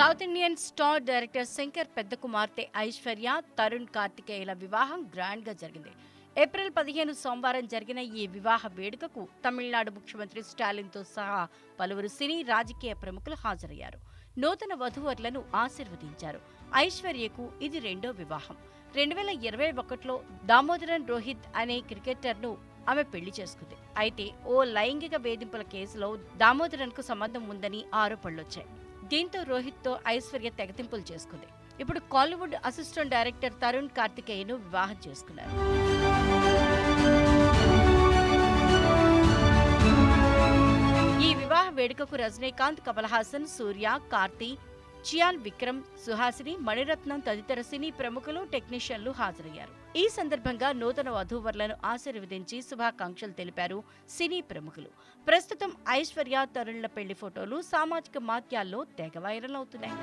South Indian star director Shankar పెద్ద కుమార్తె ఐశ్వర్య తరుణ్ కార్తికేయుల వివాహం గ్రాండ్గా జరిగింది. ఏప్రిల్ పదిహేను సోమవారం జరిగిన ఈ వివాహ వేడుకకు తమిళనాడు ముఖ్యమంత్రి స్టాలిన్తో సహా పలువురు సినీ రాజకీయ ప్రముఖులు హాజరయ్యారు. నూతన వధూవరులను ఆశీర్వదించారు. ఐశ్వర్యకు ఇది రెండో వివాహం. రెండు వేల ఇరవై ఒకటిలో దామోదరన్ రోహిత్ అనే క్రికెటర్ను ఆమె పెళ్ళి చేసుకుంది. అయితే ఓ లైంగిక వేధింపుల కేసులో దామోదరన్కు సంబంధం ఉందని ఆరోపణలొచ్చాయి. దీంతో రోహిత్తో ఐశ్వర్య తెగతింపులు చేసుకుంది. ఇప్పుడు కాలీవుడ్ అసిస్టెంట్ డైరెక్టర్ తరుణ్ కార్తికేయను వివాహం చేసుకున్నారు. ఈ వివాహ వేడుకకు రజనీకాంత్ కమల్ హాసన్ సూర్య కార్తీ చియాన్ విక్రమ్ సుహాసిని మణిరత్నం తదితర సినీ ప్రముఖులు టెక్నీషియన్లు హాజరయ్యారు. ఈ సందర్భంగా నూతన వధూవరులను ఆశీర్వదించి శుభాకాంక్షలు తెలిపారు సినీ ప్రముఖులు. ప్రస్తుతం ఐశ్వర్య తరుణుల పెళ్ళి ఫోటోలు సామాజిక మాధ్యాల్లో తెగ వైరల్ అవుతున్నాయి.